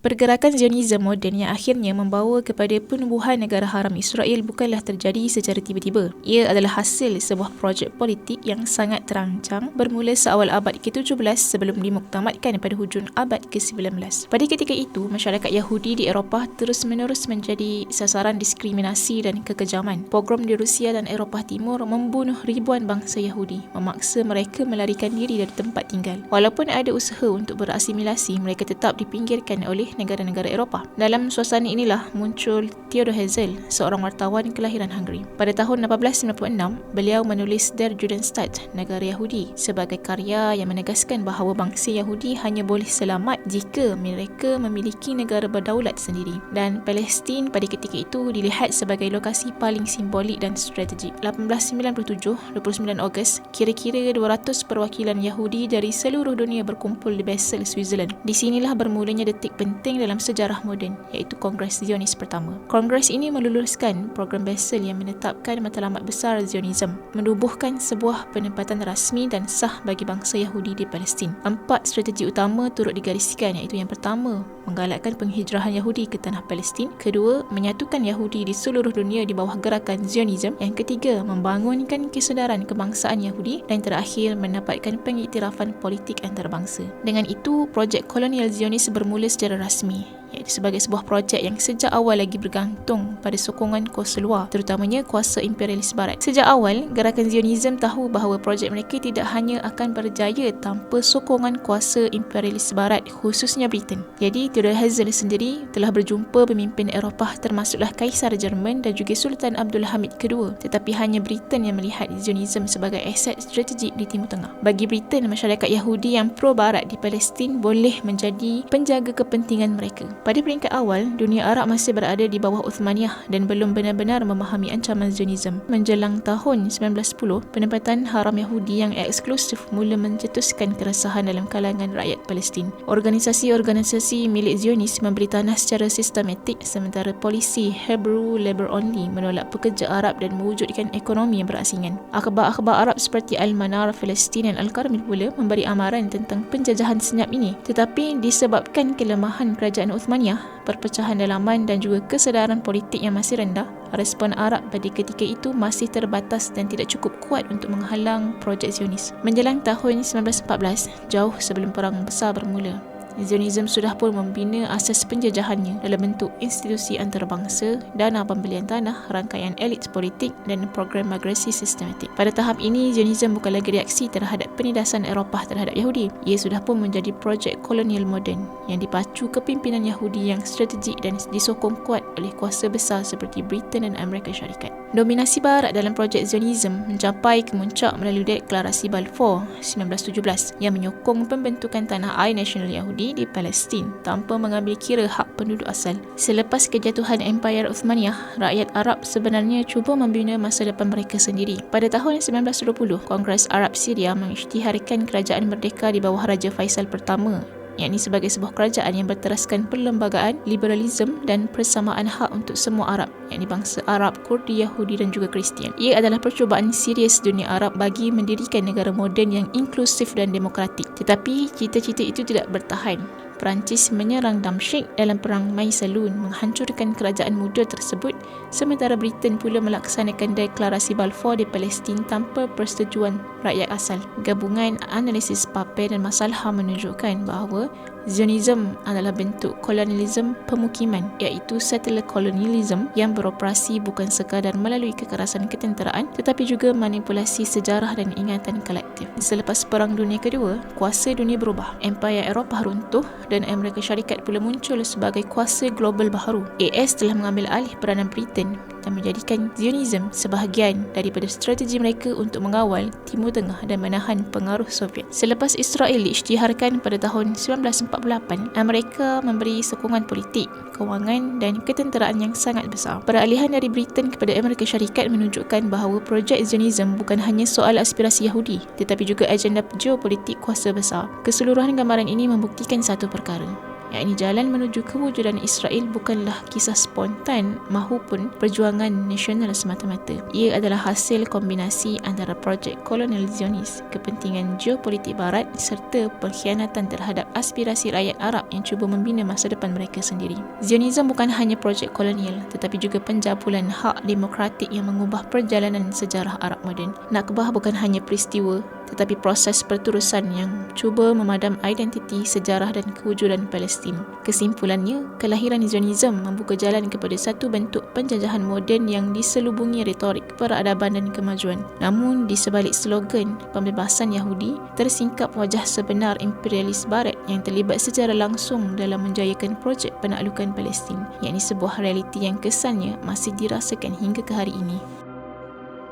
Pergerakan Zionism moden yang akhirnya membawa kepada penubuhan negara haram Israel bukanlah terjadi secara tiba-tiba. Ia adalah hasil sebuah projek politik yang sangat terancang bermula seawal abad ke-17 sebelum dimuktamadkan pada hujung abad ke-19. Pada ketika itu, masyarakat Yahudi di Eropah terus-menerus menjadi sasaran diskriminasi dan kekejaman. Pogrom di Rusia dan Eropah Timur membunuh ribuan bangsa Yahudi, memaksa mereka melarikan diri dari tempat tinggal. Walaupun ada usaha untuk berasimilasi, mereka tetap dipinggirkan oleh negara-negara Eropah. Dalam suasana inilah muncul Theodor Herzl, seorang wartawan kelahiran Hungary. Pada tahun 1896, beliau menulis Der Judenstaat, negara Yahudi, sebagai karya yang menegaskan bahawa bangsa Yahudi hanya boleh selamat jika mereka memiliki negara berdaulat sendiri. Dan Palestin pada ketika itu dilihat sebagai lokasi paling simbolik dan strategik. 1897, 29 Ogos, kira-kira 200 perwakilan Yahudi dari seluruh dunia berkumpul di Basel, Switzerland. Di sinilah bermulanya detik penting penting dalam sejarah moden iaitu Kongres Zionis pertama. Kongres ini meluluskan program Basel yang menetapkan matlamat besar Zionism, menubuhkan sebuah penempatan rasmi dan sah bagi bangsa Yahudi di Palestin. Empat strategi utama turut digariskan iaitu yang pertama, menggalakkan penghijrahan Yahudi ke tanah Palestin. Kedua, menyatukan Yahudi di seluruh dunia di bawah gerakan Zionism. Yang ketiga, membangunkan kesedaran kebangsaan Yahudi dan terakhir mendapatkan pengiktirafan politik antarabangsa. Dengan itu, projek kolonial Zionis bermula secara rasmi iaitu sebagai sebuah projek yang sejak awal lagi bergantung pada sokongan kuasa luar terutamanya kuasa imperialis barat. Sejak awal, gerakan Zionism tahu bahawa projek mereka tidak hanya akan berjaya tanpa sokongan kuasa imperialis barat khususnya Britain. Jadi, Theodor Herzl sendiri telah berjumpa pemimpin Eropah termasuklah Kaisar Jerman dan juga Sultan Abdul Hamid II tetapi hanya Britain yang melihat Zionism sebagai aset strategik di Timur Tengah. Bagi Britain, masyarakat Yahudi yang pro-barat di Palestin boleh menjadi penjaga kepentingan mereka. Pada peringkat awal, dunia Arab masih berada di bawah Uthmaniyah dan belum benar-benar memahami ancaman Zionism. Menjelang tahun 1910, penempatan haram Yahudi yang eksklusif mula mencetuskan keresahan dalam kalangan rakyat Palestin. Organisasi-organisasi milik Zionis memberi tanah secara sistematik sementara polisi Hebrew Labor Only menolak pekerja Arab dan mewujudkan ekonomi yang berasingan. Akhbar-akhbar Arab seperti Al-Manar, Palestin dan Al-Karmil pula memberi amaran tentang penjajahan senyap ini. Tetapi disebabkan kelemahan kerajaan Uthmaniyah Uthmaniyah, perpecahan dalaman dan juga kesedaran politik yang masih rendah, respon Arab pada ketika itu masih terbatas dan tidak cukup kuat untuk menghalang projek Zionis. Menjelang tahun 1914, jauh sebelum Perang Besar bermula, Zionism sudah pun membina asas penjajahannya dalam bentuk institusi antarabangsa, dana pembelian tanah, rangkaian elit politik dan program migrasi sistematik. Pada tahap ini, Zionism bukan lagi reaksi terhadap penindasan Eropah terhadap Yahudi. Ia sudah pun menjadi projek kolonial moden yang dipacu kepimpinan Yahudi yang strategik dan disokong kuat oleh kuasa besar seperti Britain dan Amerika Syarikat. Dominasi Barat dalam projek Zionism mencapai kemuncak melalui deklarasi Balfour 1917 yang menyokong pembentukan tanah air nasional Yahudi di Palestin tanpa mengambil kira hak penduduk asal. Selepas kejatuhan Empire Uthmaniyah, rakyat Arab sebenarnya cuba membina masa depan mereka sendiri. Pada tahun 1920, Kongres Arab Syria mengisytiharkan kerajaan merdeka di bawah Raja Faisal pertama yakni sebagai sebuah kerajaan yang berteraskan perlembagaan, liberalisme dan persamaan hak untuk semua Arab, yakni bangsa Arab, Kurdi, Yahudi dan juga Kristian. Ia adalah percubaan serius dunia Arab bagi mendirikan negara moden yang inklusif dan demokratik. Tetapi cita-cita itu tidak bertahan. Perancis menyerang Damsyik dalam perang Maisalun menghancurkan kerajaan muda tersebut sementara Britain pula melaksanakan deklarasi Balfour di Palestin tanpa persetujuan rakyat asal. Gabungan analisis Pape dan Masalah menunjukkan bahawa Zionism adalah bentuk kolonialisme pemukiman iaitu settler colonialism yang beroperasi bukan sekadar melalui kekerasan ketenteraan tetapi juga manipulasi sejarah dan ingatan kolektif. Selepas Perang Dunia Kedua, kuasa dunia berubah. Empire Eropah runtuh dan Amerika Syarikat pula muncul sebagai kuasa global baharu. AS telah mengambil alih peranan Britain dan menjadikan Zionism sebahagian daripada strategi mereka untuk mengawal Timur Tengah dan menahan pengaruh Soviet. Selepas Israel diisytiharkan pada tahun 1948, Amerika memberi sokongan politik, kewangan dan ketenteraan yang sangat besar. Peralihan dari Britain kepada Amerika Syarikat menunjukkan bahawa projek Zionism bukan hanya soal aspirasi Yahudi tetapi juga agenda geopolitik kuasa besar. Keseluruhan gambaran ini membuktikan satu perkara yakni jalan menuju kewujudan Israel bukanlah kisah spontan mahupun perjuangan nasional semata-mata. Ia adalah hasil kombinasi antara projek kolonial Zionis, kepentingan geopolitik barat serta pengkhianatan terhadap aspirasi rakyat Arab yang cuba membina masa depan mereka sendiri. Zionism bukan hanya projek kolonial tetapi juga penjabulan hak demokratik yang mengubah perjalanan sejarah Arab moden. Nakbah bukan hanya peristiwa tetapi proses perturusan yang cuba memadam identiti, sejarah dan kewujudan Palestin. Kesimpulannya, kelahiran Zionism membuka jalan kepada satu bentuk penjajahan moden yang diselubungi retorik peradaban dan kemajuan. Namun, di sebalik slogan pembebasan Yahudi, tersingkap wajah sebenar imperialis barat yang terlibat secara langsung dalam menjayakan projek penaklukan Palestin, yakni sebuah realiti yang kesannya masih dirasakan hingga ke hari ini.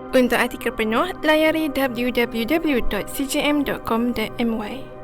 Untuk artikel penuh, layari www.cgm.com.my.